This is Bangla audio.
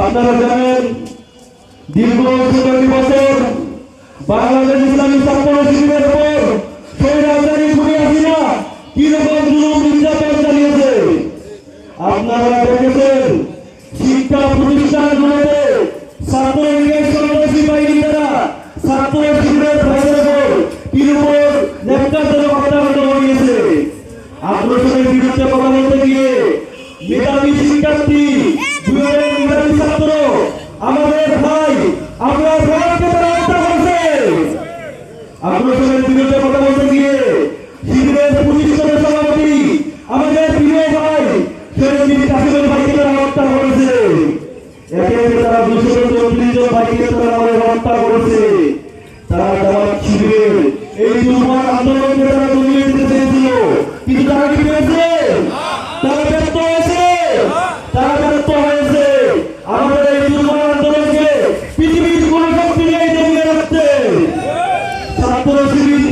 আপনারা জানেন, দীর্ঘ চৌষট্টি বছর বাংলাদেশ ইসলামী ছাত্র শিবিরের উপর সেই রাজধানী ঘুরে আসিনা কীরকম নির্যাতন চালিয়েছে। আপনারা দেখেছেন, শিক্ষা প্রতিষ্ঠানগুলোতে ছাত্র লীগের সন্ত্রাসী বাহিনী দ্বারা ছাত্র শিবিরের ভাইদের উপর কীরকম নেতাদের হত্যাকাণ্ড ঘটিয়েছে। আগ্রসনের বিরুদ্ধে কথা বলতে গিয়ে মেধাবী শিক্ষার্থী তারা হত্যা তারা তারা দুশো চৌত্রিশ জন ভাইকে তারা তারা জামাত শিবিরের এই দুর্বার আন্দোলনকে তারা দমিয়ে দিতে চেয়েছিল। কিন্তু তারা কি পেয়েছে তারা ব্যর্থ হয়েছে তারা ব্যর্থ হয়েছে আমাদের এই দুর্বার আন্দোলনকে পৃথিবীর কোন শক্তি নেই দমিয়ে রাখতে ছাত্র শিবিরকে ধরে রাখার সাথে পৃথিবীর কারণে ছাত্র শিবির কারণে রক্ত চক্ষু ভয় পায় না ছাত্র শিবির কারণে রাতে ভয় পায় না